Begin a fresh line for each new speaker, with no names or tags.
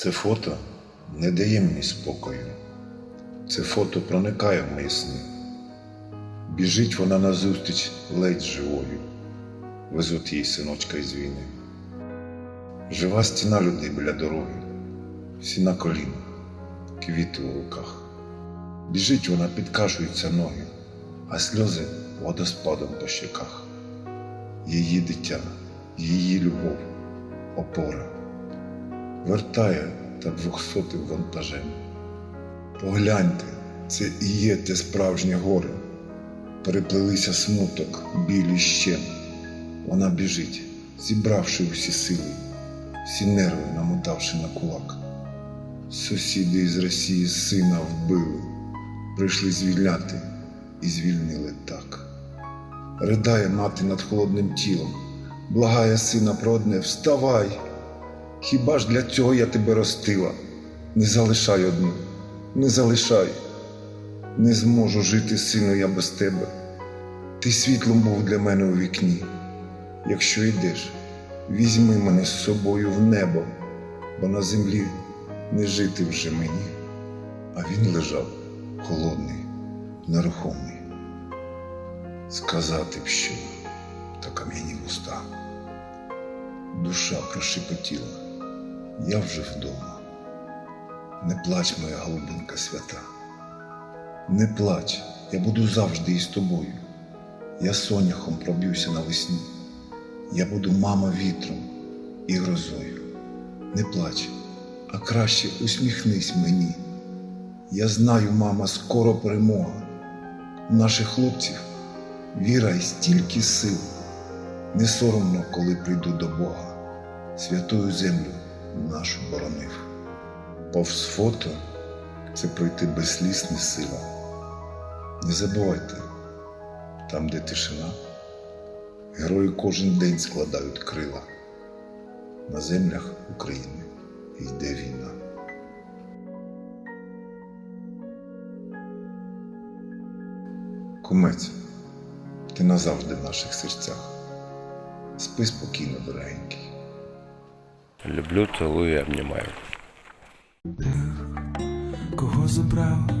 Це фото не дає мені спокою. Це фото проникає в мої сни. Біжить вона назустріч ледь живою, везуть її синочка із війни. Жива стіна людей біля дороги, всі на колінах, квіти у руках. Біжить вона, підкашуються ноги, а сльози водоспадом по щеках. Її дитя, її любов, опора вертає та двохсотим вантажем. Погляньте, це і є те справжнє горе. Переплелися смуток, білі щем. Вона біжить, зібравши усі сили, всі нерви намотавши на кулак. Сусіди із Росії сина вбили, прийшли звільняти і звільнили так. Ридає мати над холодним тілом, благає сина про одне вставай. Хіба ж для цього я тебе ростила? Не залишай одну, не залишай. Не зможу жити, сину, я без тебе. Ти світлом був для мене у вікні. Якщо йдеш, візьми мене з собою в небо, бо на землі не жити вже мені. А він лежав холодний, нерухомий. Сказати б що, та кам'яні вуста. Душа прошепотіла, я вже вдома. Не плач, моя голубинка свята. Не плач, я буду завжди із тобою. Я соняхом проб'юся навесні. Я буду мама вітром і грозою. Не плач, а краще усміхнись мені. Я знаю, мама, скоро перемога. У наших хлопців віра і стільки сил. Не соромно, коли прийду до Бога, святую землю нашу боронив. Повз фото це пройти без не сила. Не забувайте, там, де тишина, герої кожен день складають крила. На землях України йде війна. Кумець, ти назавжди в наших серцях. Спи спокійно, дорогенький.
Люблю, целую и обнимаю.
кого забрав,